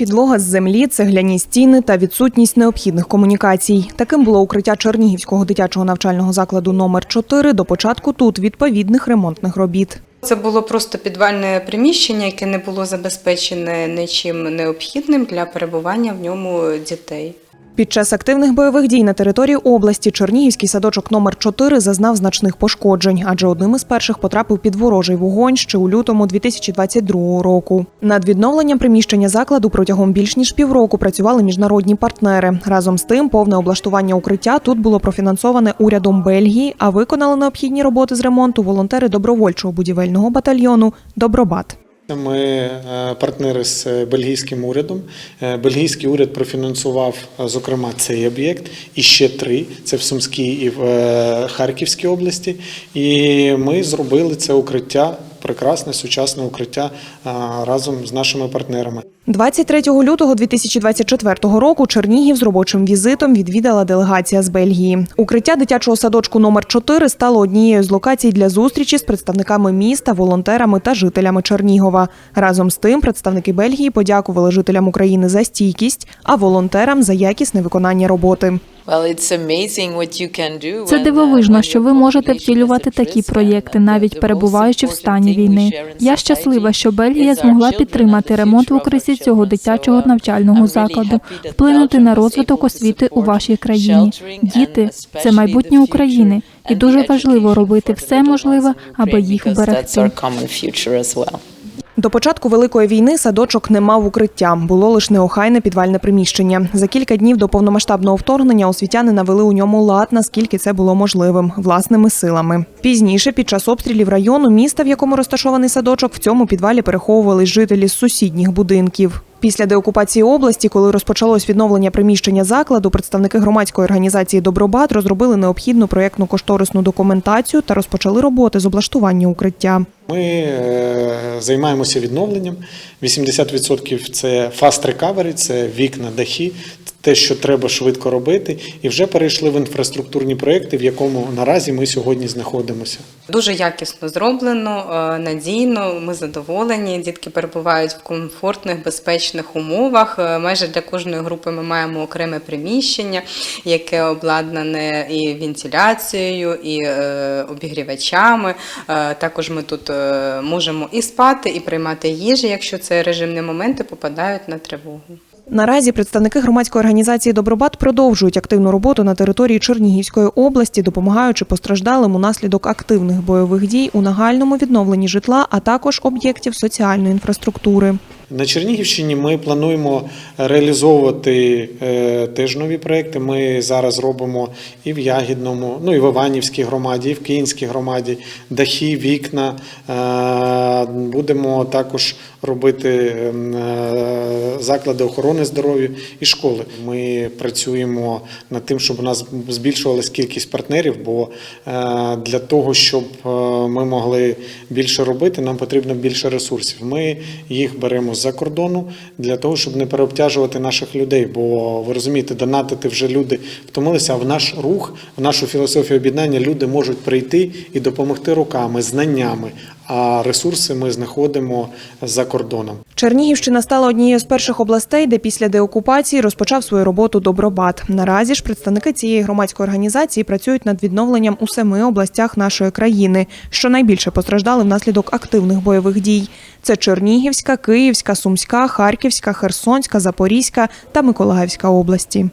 Підлога з землі, цегляні стіни та відсутність необхідних комунікацій. Таким було укриття Чернігівського дитячого навчального закладу номер 4 до початку тут відповідних ремонтних робіт. Це було просто підвальне приміщення, яке не було забезпечене нічим необхідним для перебування в ньому дітей. Під час активних бойових дій на території області Чернігівський садочок номер 4 зазнав значних пошкоджень, адже одним із перших потрапив під ворожий вогонь ще у лютому 2022 року. Над відновленням приміщення закладу протягом більш ніж півроку працювали міжнародні партнери. Разом з тим, повне облаштування укриття тут було профінансоване урядом Бельгії, а виконали необхідні роботи з ремонту волонтери добровольчого будівельного батальйону Добробат. Ми е, партнери з е, бельгійським урядом. Е, Бельгійський уряд профінансував, зокрема, цей об'єкт і ще три: це в Сумській і в Харківській області. І ми зробили це укриття, прекрасне сучасне укриття е, разом з нашими партнерами. 23 лютого 2024 року Чернігів з робочим візитом відвідала делегація з Бельгії. Укриття дитячого садочку номер 4 стало однією з локацій для зустрічі з представниками міста, волонтерами та жителями Чернігова. Разом з тим, представники Бельгії подякували жителям України за стійкість, а волонтерам за якісне виконання роботи. Це дивовижно, що ви можете втілювати такі проєкти, навіть перебуваючи в стані війни. Я щаслива, що Бельгія змогла підтримати ремонт в укритті цього дитячого навчального закладу, вплинути на розвиток освіти у вашій країні. Діти це майбутнє України, і дуже важливо робити все можливе, аби їх вберегти. До початку великої війни садочок не мав укриття, було лише неохайне підвальне приміщення. За кілька днів до повномасштабного вторгнення освітяни навели у ньому лад, наскільки це було можливим, власними силами. Пізніше, під час обстрілів району, міста, в якому розташований садочок, в цьому підвалі переховувались жителі з сусідніх будинків. Після деокупації області, коли розпочалось відновлення приміщення закладу, представники громадської організації Добробат розробили необхідну проєктну кошторисну документацію та розпочали роботи з облаштування укриття. Ми е, займаємося відновленням. 80% це фаст рекавері, це вікна, дахи, те, що треба швидко робити, і вже перейшли в інфраструктурні проекти, в якому наразі ми сьогодні знаходимося. Дуже якісно зроблено, е, надійно. Ми задоволені. Дітки перебувають в комфортних, безпечних умовах. Е, Майже для кожної групи ми маємо окреме приміщення, яке обладнане і вентиляцією, і е, обігрівачами. Також ми тут можемо і спати, і приймати їжу, якщо це режимні моменти попадають на тривогу. Наразі представники громадської організації Добробат продовжують активну роботу на території Чернігівської області, допомагаючи постраждалим унаслідок активних бойових дій у нагальному відновленні житла, а також об'єктів соціальної інфраструктури. На Чернігівщині ми плануємо реалізовувати е, теж нові проекти. Ми зараз робимо і в Ягідному, ну і в Іванівській громаді, і в Київській громаді дахи, вікна. Е, Будемо також робити ем, е, заклади охорони здоров'я і школи. Ми працюємо над тим, щоб у нас збільшувалась кількість партнерів, бо для того, щоб ми могли більше робити, нам потрібно більше ресурсів. Ми їх беремо з-за кордону для того, щоб не переобтяжувати наших людей. Бо ви розумієте, донатити вже люди втомилися. А в наш рух, в нашу філософію об'єднання люди можуть прийти і допомогти руками, знаннями. А ресурси ми знаходимо за кордоном. Чернігівщина стала однією з перших областей, де після деокупації розпочав свою роботу Добробат. Наразі ж представники цієї громадської організації працюють над відновленням у семи областях нашої країни, що найбільше постраждали внаслідок активних бойових дій. Це Чернігівська, Київська, Сумська, Харківська, Херсонська, Запорізька та Миколаївська області.